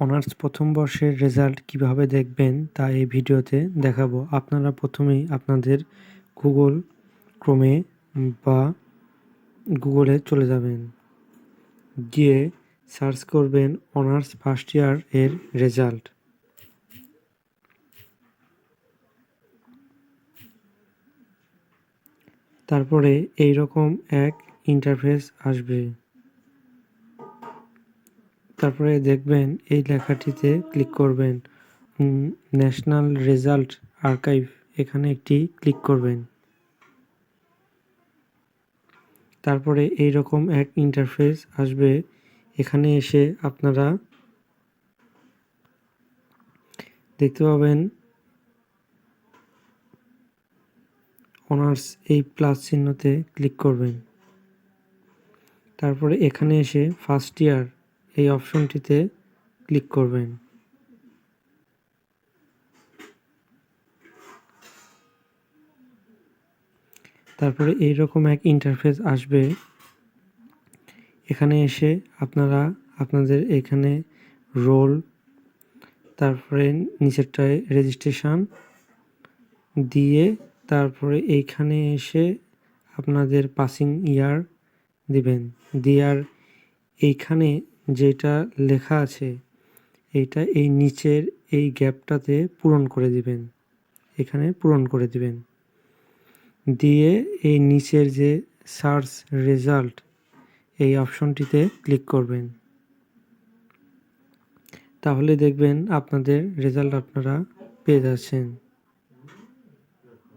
Honours প্রথম বর্ষের result কীভাবে দেখবেন তা এই ভিডিওতে দেখাবো। আপনারা প্রথমেই আপনাদের গুগল ক্রোমে বা গুগলে চলে যাবেন। গিয়ে সার্চ করবেন অনার্স ফার্স্ট ইয়ার এর রেজাল্ট। তারপরে এই রকম এক ইন্টারফেস আসবে। তারপরে দেখবেন এই লেখাটিতে ক্লিক করবেন ন্যাশনাল রেজাল্ট আর্কাইভ এখানে একটি ক্লিক করবেন। তারপরে এই রকম এক ইন্টারফেস আসবে, এখানে এসে আপনারা দেখতে পাবেন অনার্স এই প্লাস চিহ্নতে ক্লিক করবেন। তারপরে এখানে এসে ফার্স্ট ইয়ার এই অপশনটিতে ক্লিক করবেন। তারপরে এই রকম এক ইন্টারফেস আসবে। এখানে এসে আপনারা আপনাদের এখানে রোল তারপরে নিচেরটায় রেজিস্ট্রেশন দিয়ে তারপরে এইখানে এসে আপনাদের পাসিং ইয়ার দিবেন। দেওয়ার এইখানে যেটা লেখা আছে এইটা এই নিচের এই গ্যাপটাতে পূরণ করে দিবেন। এখানে পূরণ করে দিবেন। দিয়ে এই নিচের যে সার্চ রেজাল্ট, এই অপশনটিতে ক্লিক করবেন। তাহলে দেখবেন আপনাদের রেজাল্ট আপনারা পেয়ে যাচ্ছেন।